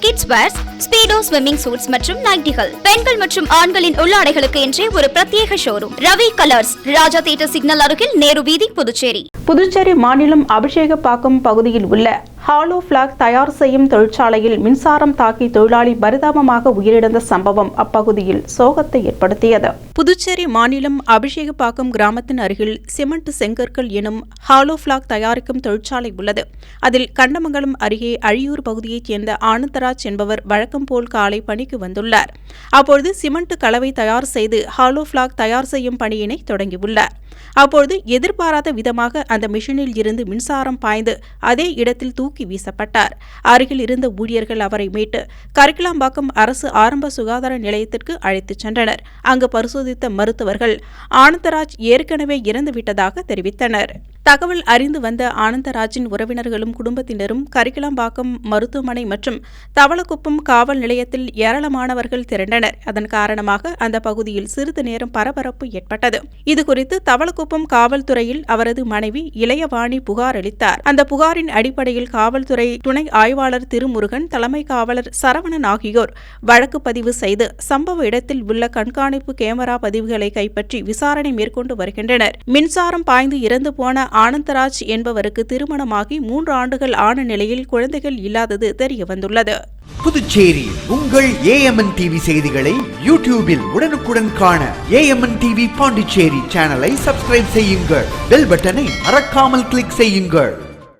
kids wears Speedo swimming suits மற்றும் நைட்டிகள் பெண்கள் மற்றும் ஆண்களின் உள்ளாடைகளுக்கு என்றே ஒரு பிரத்யேக showroom Ravi colours Raja theatre signal அருகில் நேரு வீதி புதுச்சேரி. புதுச்சேரி மாநிலம் அபிஷேகப்பாக்கம் பகுதியில் உள்ள ஹாலோ பிளாக் தயார் செய்யும் தொழிற்சாலையில் மின்சாரம் தாக்கி தொழிலாளி பரிதாபமாக உயிரிழந்த சம்பவம் அப்பகுதியில் சோகத்தை ஏற்படுத்தியது. புதுச்சேரி மாநிலம் அபிஷேகப்பாக்கம் கிராமத்தின் அருகில் சிமெண்ட் செங்கற்கள் எனும் ஹாலோ பிளாக் தயாரிக்கும் தொழிற்சாலை உள்ளது. அதில் கண்டமங்கலம் அருகே அழியூர் பகுதியைச் சேர்ந்த ஆனந்தராஜ் என்பவர் வழக்கம் போல் காலை பணிக்கு வந்துள்ளார். அப்பொழுது சிமெண்ட் கலவை தயார் செய்து ஹாலோ ஃபிளாக் தயார் செய்யும் பணியினை தொடங்கியுள்ளார். அப்பொழுது எதிர்பாராத விதமாக அந்த மிஷினில் இருந்து மின்சாரம் பாய்ந்து அதே இடத்தில் தூக்கி வீசப்பட்டார். அருகில் இருந்த ஊழியர்கள் அவரை மீட்டு கரிக்கலாம்பாக்கம் அரசு ஆரம்ப சுகாதார நிலையத்திற்கு அழைத்துச் சென்றனர். அங்கு பரிசோதித்த மருத்துவர்கள் ஆனந்தராஜ் ஏற்கனவே இறந்துவிட்டதாக தெரிவித்தனர். தகவல் அறிந்து வந்த ஆனந்தராஜின் உறவினர்களும் குடும்பத்தினரும் கரிக்கலாம்பாக்கம் மருத்துவமனை மற்றும் தவளக்குப்பம் காவல் நிலையத்தில் ஏராளமானவர்கள் திரண்டனர். அதன் காரணமாக அந்த பகுதியில் சிறிது நேரம் பரபரப்பு ஏற்பட்டது. இதுகுறித்து தவளக்குப்பம் காவல்துறையில் அவரது மனைவி இளையவாணி புகார் அளித்தார். அந்த புகாரின் அடிப்படையில் காவல்துறை துணை ஆய்வாளர் திருமுருகன் தலைமை காவலர் சரவணன் ஆகியோர் வழக்கு பதிவு செய்து சம்பவ இடத்தில் உள்ள கண்காணிப்பு கேமரா பதிவுகளை கைப்பற்றி விசாரணை மேற்கொண்டு வருகின்றனர். மின்சாரம் பாய்ந்து இறந்து போன ஆனந்தராஜ் என்பவருக்கு திருமணமாகி மூன்று ஆண்டுகள் ஆன நிலையில் குழந்தைகள் இல்லாதது தெரியவந்துள்ளது புதுச்சேரி உங்கள் ஏஎம்என் டிவி செய்திகளை யூடியூபில் உடனுக்குடன் காண ஏஎம்என் டிவி பாண்டிச்சேரி சேனலை சப்ஸ்கிரைப் செய்யுங்கள். பெல் பட்டனை மறக்காமல் கிளிக் செய்யுங்கள்.